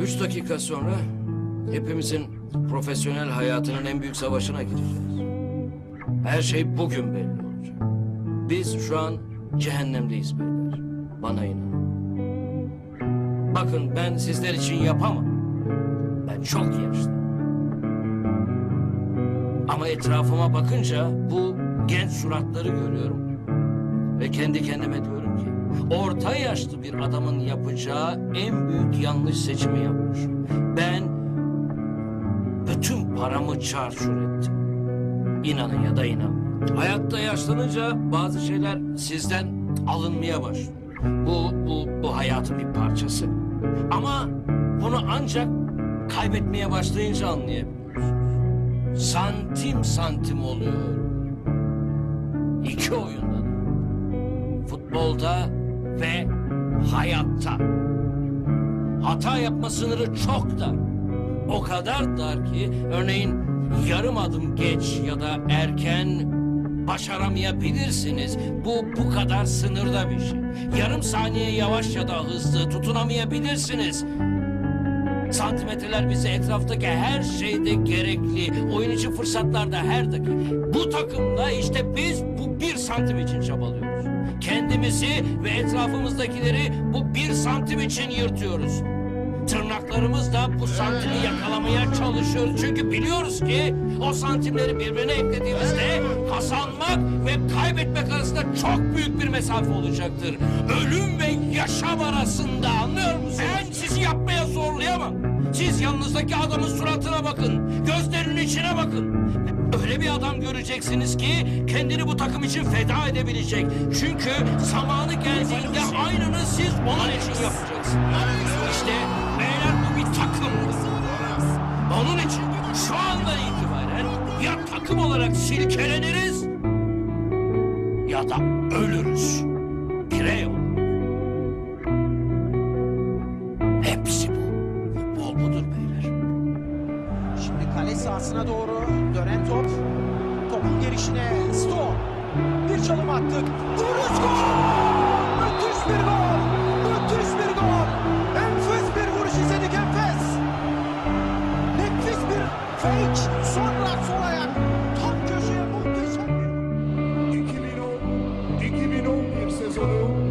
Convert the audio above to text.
Üç dakika sonra hepimizin profesyonel hayatının en büyük savaşına gireceğiz. Her şey bugün belli olacak. Biz şu an cehennemdeyiz beyler. Bana inanın. Bakın ben sizler için yapamam. Ben çok yaşlıyım. Ama etrafıma bakınca bu genç suratları görüyorum. Ve kendi kendime diyorum orta yaşlı bir adamın yapacağı en büyük yanlış seçimi yapmış. Ben bütün paramı çarçur ettim. İnanın ya da inanmayın. Hayatta yaşlanınca bazı şeyler sizden alınmaya başlıyor. Bu, bu, bu hayatın bir parçası. Ama bunu ancak kaybetmeye başlayınca anlayabiliyorsunuz. Santim santim oluyor. İki oyunda da. Futbolda ve hayatta. Hata yapma sınırı çok dar. O kadar dar ki örneğin yarım adım geç ya da erken başaramayabilirsiniz. Bu bu kadar sınırda bir şey. Yarım saniye yavaş ya da hızlı tutunamayabilirsiniz. Santimetreler bize etraftaki her şeyde gerekli. Oyun için fırsatlarda her dakika. Bu takımda işte biz santim için çabalıyoruz. Kendimizi ve etrafımızdakileri bu bir santim için yırtıyoruz. Tırnaklarımızla bu santimi yakalamaya çalışıyoruz. Çünkü biliyoruz ki o santimleri birbirine eklediğimizde kazanmak ve kaybetmek arasında çok büyük bir mesafe olacaktır. Ölüm ve yaşam arasında anlıyor musunuz? Ben sizi yapmaya zorlayamam. Siz yanınızdaki adamın suratına bakın. Gözlerinin içine bakın. Öyle bir adam göreceksiniz ki kendini bu takım için feda edebilecek. Çünkü zamanı geldiğinde aynını siz onun için yapacaksınız. İşte beyler bu bir takımdır. Onun için şu andan itibaren ya takım olarak silkeleniriz ya da ölürüz. Birey. Hepsi bu. Futbol budur beyler sahasına doğru dönen top. Topun gelişine Stone. Bir çalım attık. Vuruş gol! Müthiş bir gol! Müthiş bir gol! Enfes bir vuruş izledik enfes. Nefis bir fake. Sonra sol ayak. Tam köşeye muhteşem bir... 2010-2011 sezonu